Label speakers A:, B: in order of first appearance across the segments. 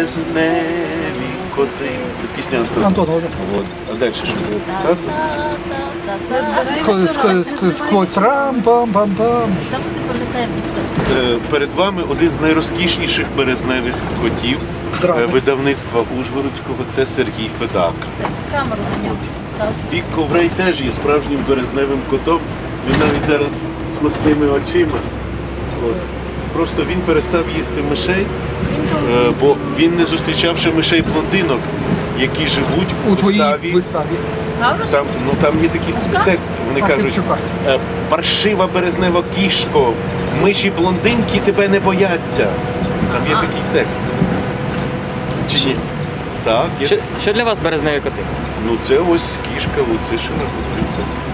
A: Березневі коти. Це пісня Антона.
B: Антон, Антон.
A: От. А далі що буде? Так?
B: Сквозь, сквозь, сквозь, сквозь трам пам пам пам
C: Там не пам'ятаємо ніхто.
A: Е, Перед вами один з найрозкішніших березневих котів е, видавництва Ужгородського. Це Сергій Федак.
C: Камеру на нього став.
A: Вік Коврей теж є справжнім березневим котом. Він навіть зараз з масними очима. От. Просто він перестав їсти мишей, е, бо він не зустрічав ще мишей блондинок, які живуть
B: у
A: виставі.
B: виставі.
A: Там, ну, там є такі тексти. Вони кажуть, е, паршива березнева кішко, миші блондинки тебе не бояться. Там є такий текст. Чи ні? Так, є.
D: Що, що для вас березневі коти?
A: Ну це ось кішка Луцишина.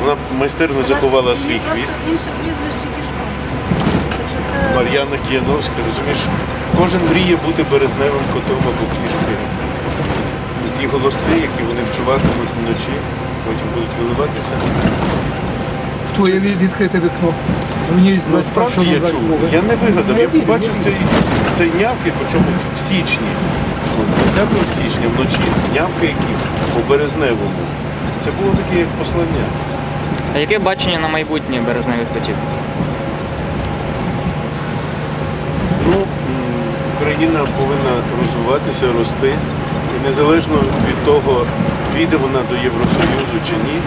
A: Вона майстерно заховала свій хвіст.
E: Інше прізвище
A: Мар'яна Кіяновська, розумієш? Кожен мріє бути березневим котом або кішкою. І ті голоси, які вони вчуватимуть вночі, потім будуть виливатися.
B: В твоє відкрите вікно. Мені
A: Ну, справді я чув. Я не вигадав, я побачив цей, цей нявки, причому в січні. 20 січня вночі нявки які по березневому. Це було таке як послання.
D: А яке бачення на майбутнє березневих котів?
A: Україна повинна розвиватися, рости. І незалежно від того, війде вона до Євросоюзу чи ні,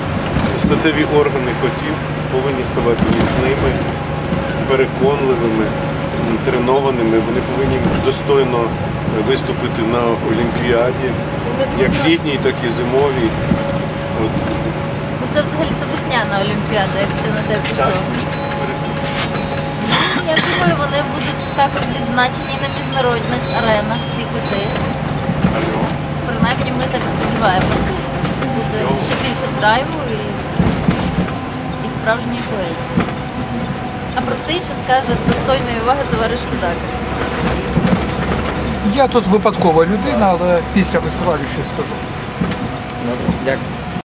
A: статеві органи котів повинні ставати міцними, переконливими, тренованими. Вони повинні достойно виступити на Олімпіаді, як літній, так і зимовій. От,
C: Ну це взагалі то весняна олімпіада, якщо на те пішло. Я думаю, вони будуть також відзначені на міжнародних аренах, ці коти. Принаймні ми так сподіваємося. Буде ще більше драйву і, і справжньої поезії. А про все інше скаже достойної уваги товариш Федак.
B: Я тут випадкова людина, але після фестивалю щось скажу.
D: Дякую.